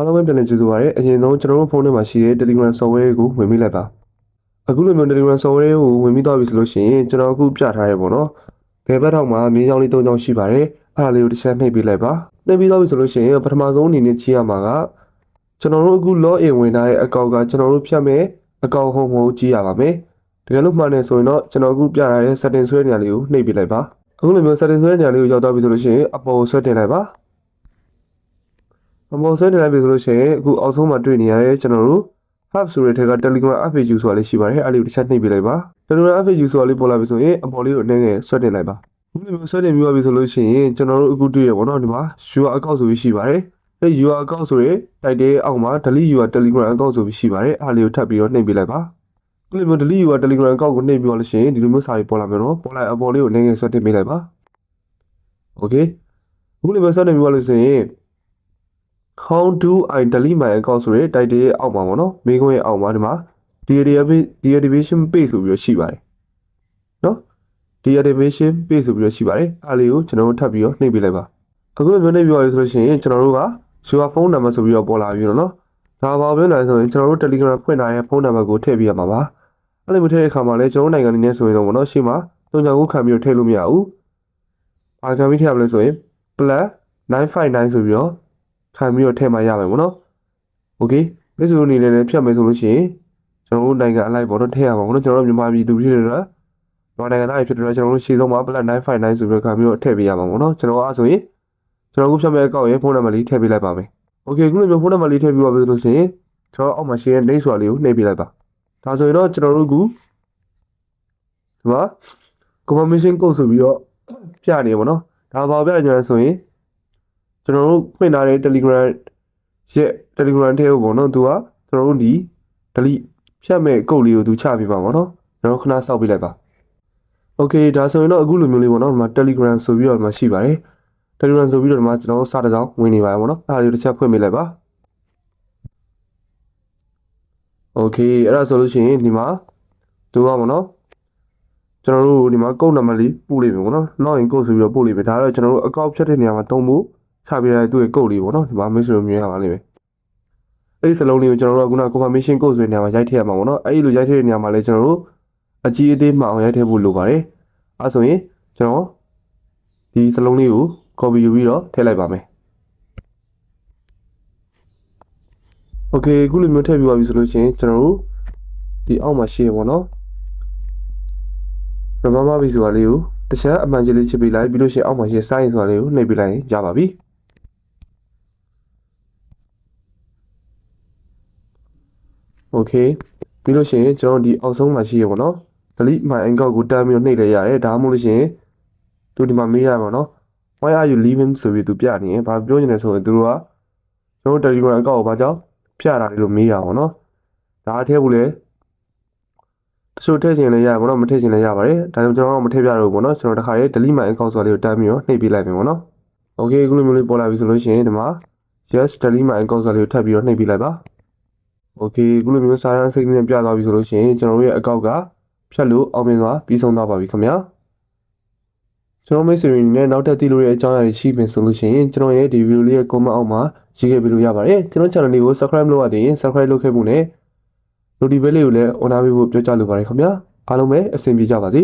အားလုံးပဲပြန်လည်ကြိုဆိုပါရစေအရင်ဆုံးကျွန်တော်တို့ဖုန်းထဲမှာရှိတဲ့ Telegram software ကိုဝင်မိလိုက်ပါအခုလိုမျိုး Telegram software ကိုဝင်မိတော့ပြီဆိုလို့ရှိရင်ကျွန်တော်အခုပြထားရဲပေါ့နော်ဘယ်ဘက်ထောက်မှာမြေချောင်းလေး၃ချောင်းရှိပါတယ်အဲ့ဒါလေးကိုတစ်ချက်နှိပ်ပေးလိုက်ပါနှိပ်ပြီးတော့ပြီဆိုလို့ရှိရင်ပထမဆုံးအနေနဲ့ကြည့်ရမှာကကျွန်တော်တို့အခု log in ဝင်ထားတဲ့အကောင့်ကကျွန်တော်တို့ဖြတ်မဲ့အကောင့်ဟုတ်မဟုတ်ကြည့်ရပါမယ်တကယ်လို့မှန်တယ်ဆိုရင်တော့ကျွန်တော်အခုပြထားတဲ့ setting ဆွဲနေရာလေးကိုနှိပ်ပေးလိုက်ပါအခုလိုမျိုး setting ဆွဲနေရာလေးကိုရောက်တော့ပြီဆိုလို့ရှိရင်အပေါ်ကိုဆွဲတင်လိုက်ပါ အမော်ဆွဲတင်လိုက်ပြီဆိုလို့ရှိရင်အခုအောက်ဆုံးမှာတွေ့နေရတဲ့ကျွန်တော်တို့ hub ဆိုတဲ့ထက်က Telegram FAQ ဆိုတာလေးရှိပါတယ်အဲ့ဒီကိုတစ်ချက်နှိပ်ပေးလိုက်ပါ Telegram FAQ ဆိုတာလေးပေါ်လာပြီဆိုရင်အပေါ်လေးကိုအနည်းငယ်ဆွဲတင်လိုက်ပါအခုလိုမျိုးဆွဲတင်ပြီးပါပြီဆိုလို့ရှိရင်ကျွန်တော်တို့အခုတွေ့ရပါတော့ဒီမှာ UR account ဆိုပြီးရှိပါတယ်အဲ့ UR account ဆိုရင်တိုက်တဲ့အောက်မှာ delete UR Telegram account ဆိုပြီးရှိပါတယ်အဲ့ဒီကိုထပ်ပြီးတော့နှိပ်ပေးလိုက်ပါအခုလိုမျိုး delete UR Telegram account ကိုနှိပ်ပြီးတော့လို့ရှိရင်ဒီလိုမျိုးစာရေးပေါ်လာမယ်နော်ပေါ်လာအပေါ်လေးကိုအနည်းငယ်ဆွဲတင်ပေးလိုက်ပါ Okay အခုလိုမျိုးဆွဲတင်ပြီးပါလို့ဆိုရင် how do i delete my account ဆိုရဲ title ရဲ့အောက်မှာပေါ့နော်မိခွန်းရဲ့အောက်မှာဒီမှာ deactivation deactivation page ဆိုပြီးတော့ရှိပါတယ်နော် deactivation page ဆိုပြီးတော့ရှိပါတယ်အားလေးကိုကျွန်တော်တို့ထပ်ပြီးတော့နှိပ်ပေးလိုက်ပါအခုလိုမျိုးနှိပ်ပြီးပါပြီဆိုလို့ရှိရင်ကျွန်တော်တို့က your phone number ဆိုပြီးတော့ပေါ်လာပြီးတော့နော်ဒါပါပြောနိုင်ဆိုရင်ကျွန်တော်တို့ Telegram ဖွင့်ထားတဲ့ဖုန်းနံပါတ်ကိုထည့်ပေးရမှာပါအဲ့လိုမျိုးထည့်တဲ့အခါမှာလည်းကျွန်တော်တို့နိုင်ငံအနေနဲ့ဆိုရင်တော့ပေါ့နော်ရှေ့မှာတုံချောင်ကိုခံပြီးတော့ထည့်လို့မရဘူး။ဘာခံပြီးထည့်ရမလဲဆိုရင် plus 959 ဆိုပြီးတော့ ခံပြီးတော့ထည့်မှရမယ်ပေါ့နော်။ Okay မိတ်ဆွေတို့အနေနဲ့လည်းဖြတ်မယ်ဆိုလို့ရှိရင်ကျွန်တော်တို့နိုင်ငံအလိုက်ပေါ့နော်ထည့်ရမှာပေါ့နော်ကျွန်တော်တို့မြန်မာပြည်သူပြည်တွေတော့မြန်မာနိုင်ငံသားတွေဖြစ်တယ်ကျွန်တော်တို့ရှေ့ဆုံးမှာ plus 959ဆိုပြီးတော့ခံပြီးတော့ထည့်ပေးရမှာပေါ့နော်ကျွန်တော်အားဆိုရင်ကျွန်တော်အခုဖြတ်မဲ့အကောင့်ရဲ့ဖုန်းနံပါတ်လေးထည့်ပေးလိုက်ပါမယ်။ Okay ခုလိုမျိုးဖုန်းနံပါတ်လေးထည့်ပြီးပါပြီဆိုလို့ရှိရင်ကျွန်တော်အောက်မှာ share နှိပ်စွာလေးကိုနှိပ်ပေးလိုက်ပါ။ဒါဆိုရင်တော့ကျွန်တော်တို့ကဒီမှာ confirmation code ဆိုပြီးတော့ပြနေပါတော့။ဒါဘာပြကြလဲဆိုရင် ကျွန်တော်တို့ဖွင့်ထားတဲ့ Telegram ရဲ့ Telegram ထဲကိုပေါ့နော်သူကကျွန်တော်တို့ဒီ delete ဖြတ်မဲ့ကုတ်လေးကိုသူချပေးပါပေါ့နော်။ကျွန်တော်ခဏစောက်ပေးလိုက်ပါ။ Okay ဒါဆိုရင်တော့အခုလိုမျိုးလေးပေါ့နော်ဒီမှာ Telegram ဆိုပြီးတော့ဒီမှာရှိပါတယ်။ Telegram ဆိုပြီးတော့ဒီမှာကျွန်တော်တို့စတဲ့ကြောင်ဝင်နေပါတယ်ပေါ့နော်။အဲ့ဒါလေးတစ်ချက်ဖွင့်ပေးလိုက်ပါ။ Okay အဲ့ဒါဆိုလို့ရှိရင်ဒီမှာသူကပေါ့နော်ကျွန်တော်တို့ဒီမှာကုတ်နံပါတ်လေးပို့လိမ့်မယ်ပေါ့နော်။နောက်ရင်ကုတ်ဆိုပြီးတော့ပို့လိမ့်မယ်။ဒါတော့ကျွန်တော်တို့အကောက်ဖြတ်တဲ့နေရာမှာတုံးဖို့ ချပေးရတဲ့သူ့ရဲ့ကုတ်လေးပေါ့နော်။ဒီမှာ message လိုမြင်ရပါလိမ့်မယ်။အဲ့ဒီစလုံးလေးကိုကျွန်တော်တို့ကခုန confirmation code ဆိုတဲ့နေရာမှာရိုက်ထည့်ရမှာပေါ့နော်။အဲ့ဒီလိုရိုက်ထည့်တဲ့နေရာမှာလည်းကျွန်တော်တို့အကြီးအသေးမှအောင်ရိုက်ထည့်ဖို့လိုပါတယ်။အဲဆိုရင်ကျွန်တော်ဒီစလုံးလေးကို copy ယူပြီးတော့ထည့်လိုက်ပါမယ်။ Okay အခုလိုမျိုးထည့်ပြီးပါပြီဆိုလို့ရှိရင်ကျွန်တော်တို့ဒီအောက်မှာရှိရပေါ့နော်ရမမပြီဆိုတာလေးကိုတစ်ချက်အမှန်ကြီးလေးချစ်ပေးလိုက်ပြီးလို့ရှိရင်အောက်မှာရှိစိုင်းဆိုတာလေးကိုနှိပ်ပေးလိုက်ရင်ရပါပြီ Okay ပြီးလို့ရှိရင်ကျွန်တော်ဒီအောက်ဆုံးမှာရှိရပေါ့နော် delete my account ကိုတမ်းပြီးတော့နှိပ်လိုက်ရတယ်ဒါမှမဟုတ်လို့ရှိရင်သူဒီမှာမေးရပါတော့ why are you leaving ဆိုပြီးသူပြနေရင်ဘာပြောနေလဲဆိုရင်သူတို့ကကျွန်တော် Telegram account ကိုဘာကြောင့်ပြတာလဲလို့မေးရအောင်နော်ဒါအထည့်ဖို့လေတချို့ထည့်ချင်လည်းရပါတော့မထည့်ချင်လည်းရပါတယ်ဒါကြောင့်ကျွန်တော်ကမထည့်ပြတော့ဘူးပေါ့နော်ကျွန်တော်တခါရေး delete my account ဆိုတာလေးကိုတမ်းပြီးတော့နှိပ်ပေးလိုက်မယ်ပေါ့နော် okay အခုလိုမျိုးလေးပေါ်လာပြီဆိုလို့ရှိရင်ဒီမှာ yes delete my account ဆိုတာလေးကိုထပ်ပြီးတော့နှိပ်ပေးလိုက်ပါ okay အခုလိုမျိုးစာရန်စိတ်နဲ့ပြသွားပြီဆိုလို့ရှိရင်ကျွန်တော်တို့ရဲ့ account ကဖြတ်လို့အောင်မြင်စွာပြီးဆုံးသွားပါပြီခင်ဗျာကျွန်တော်မိတ်ဆွေတွေနဲ့နောက်ထပ်သိလို့ရတဲ့အကြောင်းအရာတွေရှိပင်ဆိုလို့ရှိရင်ကျွန်တော်ရဲ့ဒီဗီဒီယိုလေးရဲ့ comment အောက်မှာရေးခဲ့ပေးလို့ရပါတယ်ကျွန်တော် channel လေးကို subscribe လုပ်ရသေးရင် subscribe လုပ်ခဲ့ဖို့နဲ့ notification လေးကိုလည်း on ပေးဖို့ပြောကြားလိုပါတယ်ခင်ဗျာအားလုံးပဲအဆင်ပြေကြပါစေ